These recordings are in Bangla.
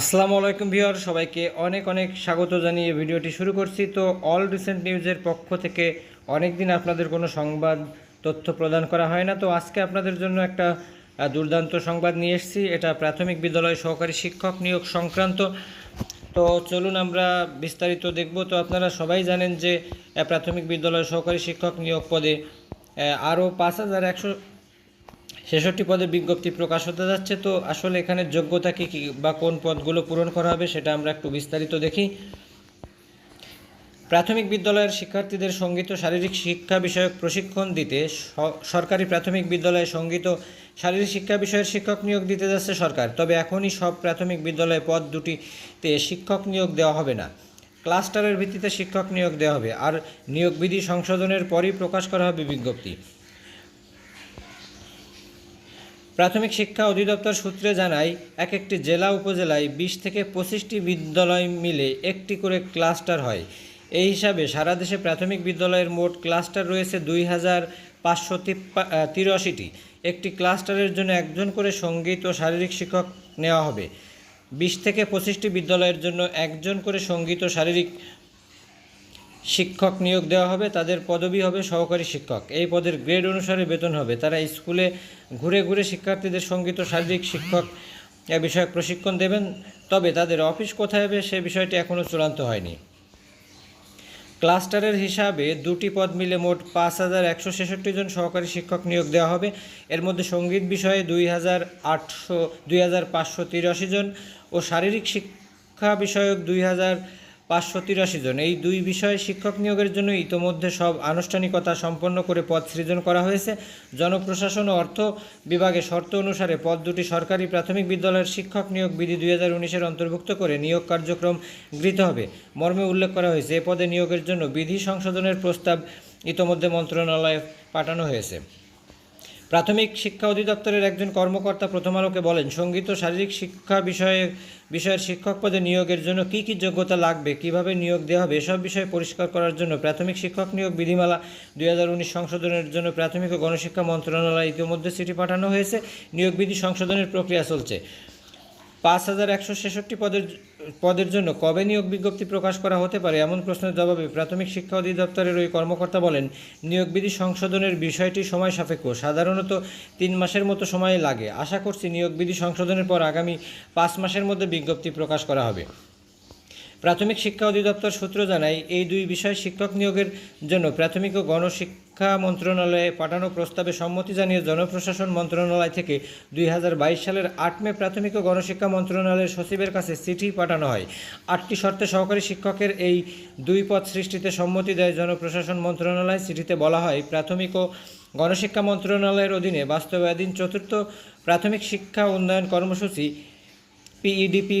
আসসালামু আলাইকুম ভিউয়ার, সবাইকে অনেক অনেক স্বাগত জানিয়ে ভিডিওটি শুরু করছি। তো অল রিসেন্ট নিউজের পক্ষ থেকে অনেক দিন আপনাদের কোনো সংবাদ তথ্য প্রদান করা হয় না। তো আজকে আপনাদের জন্য একটা দুর্দান্ত সংবাদ নিয়ে এসেছি। এটা প্রাথমিক বিদ্যালয় সহকারী শিক্ষক নিয়োগ সংক্রান্ত। তো চলুন আমরা বিস্তারিত দেখব। তো আপনারা সবাই জানেন যে প্রাথমিক বিদ্যালয় সহকারী শিক্ষক নিয়োগ পদে আরও পাঁচ হাজার একশো ছেষট্টি পদে বিজ্ঞপ্তি প্রকাশ হতে যাচ্ছে, তো আসলে এখানে যোগ্যতা কী কী বা কোন পদগুলো পূরণ করা হবে সেটা আমরা একটু বিস্তারিত দেখি। প্রাথমিক বিদ্যালয়ের শিক্ষার্থীদের সংগীত ও শারীরিক শিক্ষা বিষয়ক প্রশিক্ষণ দিতে সরকারি প্রাথমিক বিদ্যালয়ে সংগীত ও শারীরিক শিক্ষা বিষয়ের শিক্ষক নিয়োগ দিতে যাচ্ছে সরকার, তবে এখনই সব প্রাথমিক বিদ্যালয়ে পদ দুটিতে শিক্ষক নিয়োগ দেওয়া হবে না। ক্লাস্টারের ভিত্তিতে শিক্ষক নিয়োগ দেওয়া হবে, আর নিয়োগ বিধি সংশোধনের পরই প্রকাশ করা হবে বিজ্ঞপ্তি। প্রাথমিক শিক্ষা অধিদপ্তর সূত্রে জানায় এক একটি জেলা উপজেলায় বিশ থেকে পঁচিশটি বিদ্যালয় মিলে একটি করে ক্লাস্টার হয়। এই হিসাবে সারা দেশে প্রাথমিক বিদ্যালয়ের মোট ক্লাস্টার রয়েছে দুই হাজার পাঁচশো তিরাশিটি। একটি ক্লাস্টারের জন্য একজন করে সংগীত ও শারীরিক শিক্ষক নেওয়া হবে। বিশ থেকে পঁচিশটি বিদ্যালয়ের জন্য একজন করে সংগীত ও শারীরিক শিক্ষক নিয়োগ দেওয়া হবে, তাদের পদবি হবে সহকারী শিক্ষক। এই পদের গ্রেড অনুসারে বেতন হবে। তারা স্কুলে ঘুরে ঘুরে শিক্ষার্থীদের সংগীত ও শারীরিক শিক্ষক এ বিষয়ক প্রশিক্ষণ দেবেন, তবে তাদের অফিস কোথায় হবে সে বিষয়টি এখনও চূড়ান্ত হয়নি। ক্লাস্টারের হিসাবে দুটি পদ মিলে মোট পাঁচ হাজার একশো ছেষট্টি জন সহকারী শিক্ষক নিয়োগ দেওয়া হবে। এর মধ্যে সংগীত বিষয়ে দুই হাজার আটশো, দুই হাজার পাঁচশো তিরাশি জন ও শারীরিক শিক্ষা বিষয়ক দুই হাজার পাঁচশো তিরাশি জন। এই দুই বিষয়ে শিক্ষক নিয়োগের জন্য ইতোমধ্যে সব আনুষ্ঠানিকতা সম্পন্ন করে পদ সৃজন করা হয়েছে। জনপ্রশাসন ও অর্থ বিভাগে শর্ত অনুসারে পদ দুটি সরকারি প্রাথমিক বিদ্যালয়ের শিক্ষক নিয়োগ বিধি দুই হাজার উনিশের অন্তর্ভুক্ত করে নিয়োগ কার্যক্রম গৃহীত হবে। মর্মে উল্লেখ করা হয়েছে, এ পদে নিয়োগের জন্য বিধি সংশোধনের প্রস্তাব ইতোমধ্যে মন্ত্রণালয়ে পাঠানো হয়েছে। প্রাথমিক শিক্ষা অধিদপ্তরের একজন কর্মকর্তা প্রথম আলোকে বলেন, সংগীত ও শারীরিক শিক্ষা বিষয়ে বিষয়ের শিক্ষক পদে নিয়োগের জন্য কি কি যোগ্যতা লাগবে, কীভাবে নিয়োগ দেওয়া হবে, এসব বিষয়ে পরিষ্কার করার জন্য প্রাথমিক শিক্ষক নিয়োগ বিধিমালা দুই হাজার উনিশ সংশোধনের জন্য প্রাথমিক ও গণশিক্ষা মন্ত্রণালয় ইতিমধ্যে চিঠি পাঠানো হয়েছে। নিয়োগ বিধি সংশোধনের প্রক্রিয়া চলছে। পাঁচ হাজার একশো ছেষট্টি পদের পদের জন্য কবে নিয়োগ বিজ্ঞপ্তি প্রকাশ করা হতে পারে এমন প্রশ্নের জবাবে প্রাথমিক শিক্ষা অধিদপ্তরের ওই কর্মকর্তা বলেন নিয়োগ বিধি সংশোধনের বিষয়টি সময় সাপেক্ষ, সাধারণত তিন মাসের মতো সময় লাগে। আশা করছি নিয়োগ বিধি সংশোধনের পর আগামী পাঁচ মাসের মধ্যে বিজ্ঞপ্তি প্রকাশ করা হবে। প্রাথমিক শিক্ষা অধিদপ্তর সূত্র জানায়, এই দুই বিষয় শিক্ষক নিয়োগের জন্য প্রাথমিক ও গণশিক্ষা মন্ত্রণালয়ে পাঠানো প্রস্তাবে সম্মতি জানিয়ে জনপ্রশাসন মন্ত্রণালয় থেকে দুই হাজার বাইশ সালের আট মে প্রাথমিক ও গণশিক্ষা মন্ত্রণালয়ের সচিবের কাছে চিঠি পাঠানো হয়। আটটি শর্তে সহকারী শিক্ষকের এই দুই পদ সৃষ্টিতে সম্মতি দেয় জনপ্রশাসন মন্ত্রণালয়। চিঠিতে বলা হয়, প্রাথমিক ও গণশিক্ষা মন্ত্রণালয়ের অধীনে বাস্তবায়ীন চতুর্থ প্রাথমিক শিক্ষা উন্নয়ন কর্মসূচি, পিইডিপি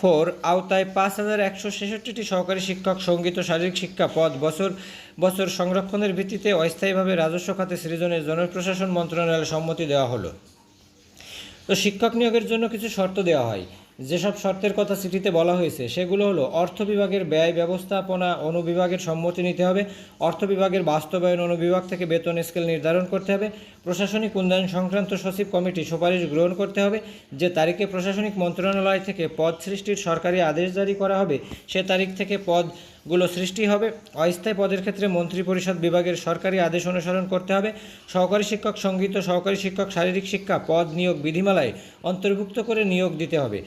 ফোর, আওতায় পাঁচ হাজার একশো ছেষট্টিটি সহকারী শিক্ষক, সংগীত ও শারীরিক শিক্ষা পদ, বছর বছর সংরক্ষণের ভিত্তিতে অস্থায়ীভাবে রাজস্ব খাতে সৃজনের জনপ্রশাসন মন্ত্রণালয়ের সম্মতি দেওয়া হলো। তো শিক্ষক নিয়োগের জন্য কিছু শর্ত দেওয়া হয়। যেসব শর্তের কথা চিঠিতে বলা হয়েছে, সেগুলো হলো অর্থ বিভাগের ব্যয় ব্যবস্থাপনা অনুবিভাগের সম্মতি নিতে হবে, অর্থ বিভাগের বাস্তবায়ন অনুবিভাগ থেকে বেতন স্কেল নির্ধারণ করতে হবে, প্রশাসনিক উন্নয়ন সংক্রান্ত সচিব কমিটি সুপারিশ গ্রহণ করতে হবে, যে তারিখে প্রশাসনিক মন্ত্রণালয় থেকে পদ সৃষ্টির সরকারি আদেশ জারি করা হবে, সে তারিখ থেকে পদগুলো সৃষ্টি হবে, অস্থায়ী পদের ক্ষেত্রে মন্ত্রিপরিষদ বিভাগের সরকারি আদেশ অনুসরণ করতে হবে, সহকারী শিক্ষক সংগীত ও সহকারী শিক্ষক শারীরিক শিক্ষা পদ নিয়োগ বিধিমালায় অন্তর্ভুক্ত করে নিয়োগ দিতে হবে।